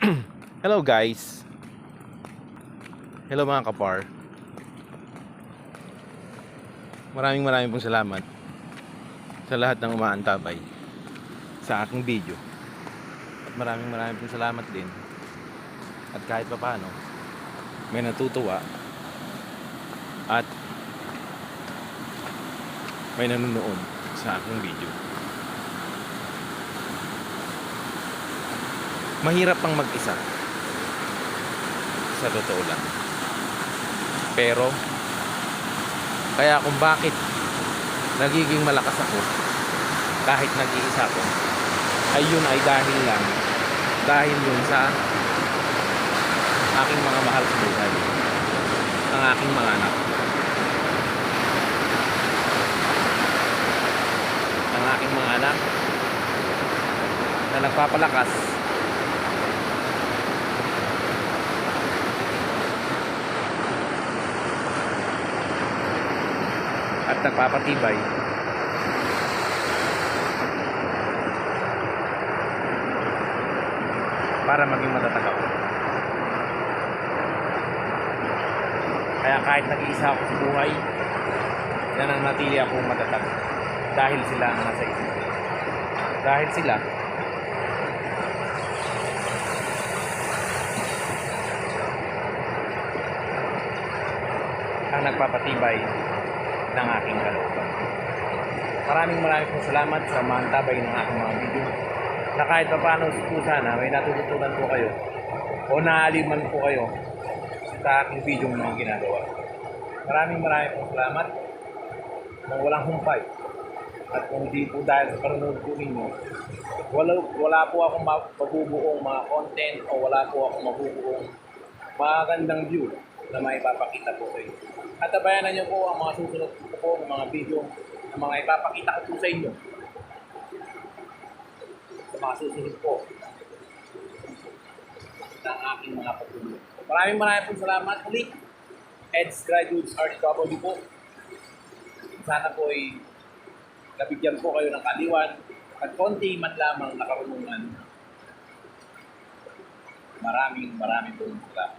Hello guys. Hello mga kapar. Maraming maraming pong salamat sa lahat ng umaantabay sa aking video. Maraming maraming pong salamat din. At kahit pa paano, may natutuwa at may nanonood sa aking video. Mahirap pang mag-isa. Sa totoo lang. Pero, kaya kung bakit nagiging malakas ako kahit nag-iisa ako, ay yun ay dahil lang dahil yun sa aking mga mahal sa buhay. Ang aking mga anak. Ang aking mga anak na nagpapalakas nagpapatibay para maging matatag ako. Kaya kahit nag-iisa ako sa buhay, nananatili akong matatag dahil sila ang nasa isip. Dahil sila, ang nagpapatibay ng aking kalooban. Maraming maraming po salamat sa mantabay ng aking mga video na kahit pa paano po sana may natututunan po kayo o naaliman po kayo sa aking video mga ginagawa. Maraming maraming po salamat nang walang humpay at kung di po dahil sa panonood po ninyo wala, wala po akong ma- mabubuong mga content o wala po akong mabubuong magandang view na maipapakita po sa inyo. At tabayanan niyo po ang mga susunod ko po ng mga video na mga ipapakita ko po sa inyo. Sa mga susunod po ng aking mga patuloy. Maraming maraming po salamat ulit. EDS Graduates RW po. Sana po ay nabigyan po kayo ng kaliwan at konti man lamang na karunungan. Maraming maraming po salamat.